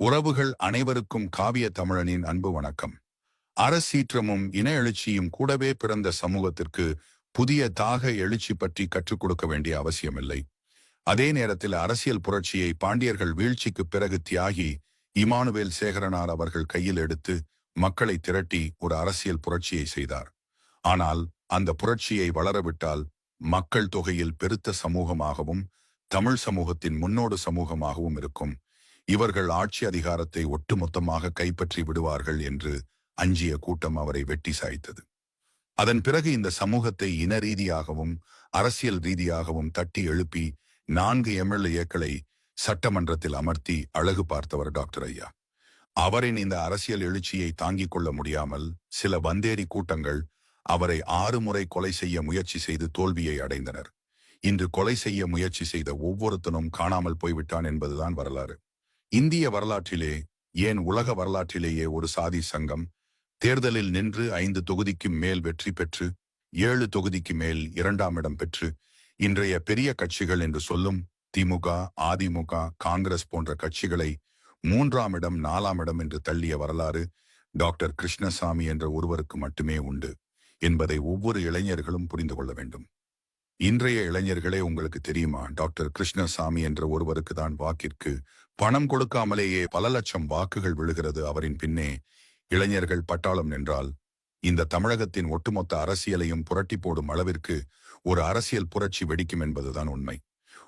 உறவுகள் அனைவருக்கும் காவிய தமிழனின் அன்பு வணக்கம். அரசீற்றமும் இன எழுச்சியும் கூடவே பிறந்த சமூகத்திற்கு புதிய தாக எழுச்சி பற்றி கற்றுக் கொடுக்க வேண்டிய அவசியமில்லை. அதே நேரத்தில் அரசியல் புரட்சியை பாண்டியர்கள் வீழ்ச்சிக்கு பிறகு தியாகி இமானுவேல் சேகரனார் அவர்கள் கையில் எடுத்து மக்களை திரட்டி ஒரு அரசியல் புரட்சியை செய்தார். ஆனால் அந்த புரட்சியை வளரவிட்டால் மக்கள் தொகையில் பெருத்த சமூகமாகவும் தமிழ் சமூகத்தின் முன்னோடு சமூகமாகவும் இருக்கும் இவர்கள் ஆட்சி அதிகாரத்தை ஒட்டுமொத்தமாக கைப்பற்றி விடுவார்கள் என்று அஞ்சிய கூட்டம் அவரை வெட்டி சாய்த்தது. அதன் பிறகு இந்த சமூகத்தை இன ரீதியாகவும் அரசியல் ரீதியாகவும் தட்டி எழுப்பி நான்கு எம்எல்ஏக்களை சட்டமன்றத்தில் அமர்த்தி அழகு பார்த்தவர் டாக்டர் ஐயா. அவரின் இந்த அரசியல் எழுச்சியை தாங்கிக் கொள்ள முடியாமல் சில வந்தேரி கூட்டங்கள் அவரை ஆறு முறை கொலை செய்ய முயற்சி செய்து தோல்வியை அடைந்தனர். இன்று கொலை செய்ய முயற்சி செய்த ஒவ்வொருத்தனும் காணாமல் போய்விட்டான் என்பதுதான் வரலாறு. இந்திய வரலாற்றிலே ஏன் உலக வரலாற்றிலேயே ஒரு சாதி சங்கம் தேர்தலில் நின்று ஐந்து தொகுதிக்கு மேல் வெற்றி பெற்று ஏழு தொகுதிக்கு மேல் இரண்டாம் இடம் பெற்று இன்றைய பெரிய கட்சிகள் என்று சொல்லும் திமுக அதிமுக காங்கிரஸ் போன்ற கட்சிகளை மூன்றாம் இடம் நாலாம் இடம் என்று தள்ளிய வரலாறு டாக்டர் கிருஷ்ணசாமி என்ற ஒருவருக்கு மட்டுமே உண்டு என்பதை ஒவ்வொரு இளைஞர்களும் புரிந்து கொள்ள வேண்டும். இன்றைய இளைஞர்களே உங்களுக்கு தெரியுமா? டாக்டர் கிருஷ்ணசாமி என்ற ஒருவருக்கு தான் வாக்கிற்கு பணம் கொடுக்காமலேயே பல லட்சம் வாக்குகள் விழுகிறது. அவரின் பின்னே இளைஞர்கள் பட்டாளம் நின்றால் இந்த தமிழகத்தின் ஒட்டுமொத்த அரசியலையும் புரட்டி போடும் அளவிற்கு ஒரு அரசியல் புரட்சி வெடிக்கும் என்பதுதான் உண்மை.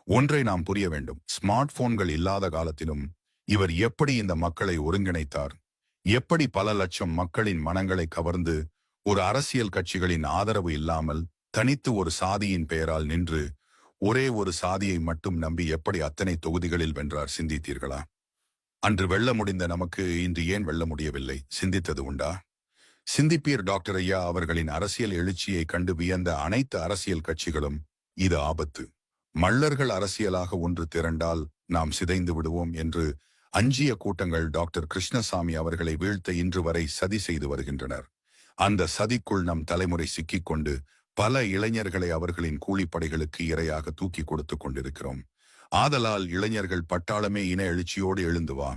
ஒன்றை நாம் புரிய வேண்டும். ஸ்மார்ட் போன்கள் இல்லாத காலத்திலும் இவர் எப்படி இந்த மக்களை ஒருங்கிணைத்தார்? எப்படி பல லட்சம் மக்களின் மனங்களை கவர்ந்து ஒரு அரசியல் கட்சிகளின் ஆதரவு இல்லாமல் தனித்து ஒரு சாதியின் பெயரால் நின்று ஒரே ஒரு சாதியை மட்டும் நம்பி எப்படி அத்தனை தொகுதிகளில் வென்றார் சிந்தித்தீர்களா? அன்று வெல்ல முடிந்த நமக்கு இன்று ஏன் வெல்ல முடியவில்லை? சிந்தித்தது உண்டா? சிந்திப்பீர் டாக்டர் ஐயா அவர்களின் அரசியல் எழுச்சியை கண்டு வியந்த அனைத்து அரசியல் கட்சிகளும் இது ஆபத்து. மள்ளர்கள் அரசியலாக ஒன்று திரண்டால் நாம் சிதைந்து விடுவோம் என்று அஞ்சிய கூட்டங்கள் டாக்டர் கிருஷ்ணசாமி அவர்களை வீழ்த்த இன்று வரை சதி செய்து வருகின்றனர். அந்த சதிக்குள் நம் தலைமுறை சிக்கிக்கொண்டு பல இளைஞர்களை அவர்களின் கூலிப்படைகளுக்கு இரையாக தூக்கி கொடுத்து கொண்டிருக்கிறோம். ஆதலால் இளைஞர்கள் பட்டாளமே இன எழுச்சியோடு எழுந்து வா.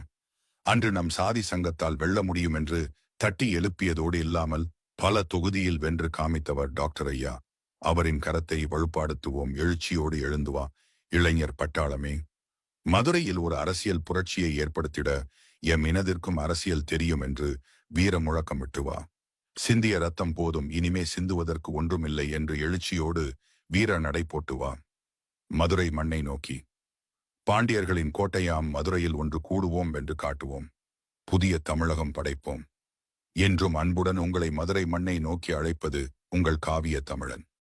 அன்று நம் சாதி சங்கத்தால் வெல்ல முடியும் என்று தட்டி எழுப்பியதோடு இல்லாமல் பல தொகுதியில் வென்று காமித்தவர் டாக்டர் ஐயா. அவரின் கரத்தை வலுப்பாடுத்துவோம் எழுச்சியோடு எழுந்து வா இளைஞர் பட்டாளமே. மதுரையில் ஒரு அரசியல் புரட்சியை ஏற்படுத்திட எம் இனதிற்கும் அரசியல் தெரியும் என்று வீர முழக்கமிட்டு வா. சிந்திய ரத்தம் போதும் இனிமே சிந்துவதற்கு ஒன்றுமில்லை என்று எழுச்சியோடு வீர நடை போட்டு மதுரை மண்ணை நோக்கி. பாண்டியர்களின் கோட்டையாம் மதுரையில் ஒன்று கூடுவோம் என்று காட்டுவோம். புதிய தமிழகம் படைப்போம். என்றும் அன்புடன் உங்களை மதுரை மண்ணை நோக்கி அழைப்பது உங்கள் காவிய தமிழன்.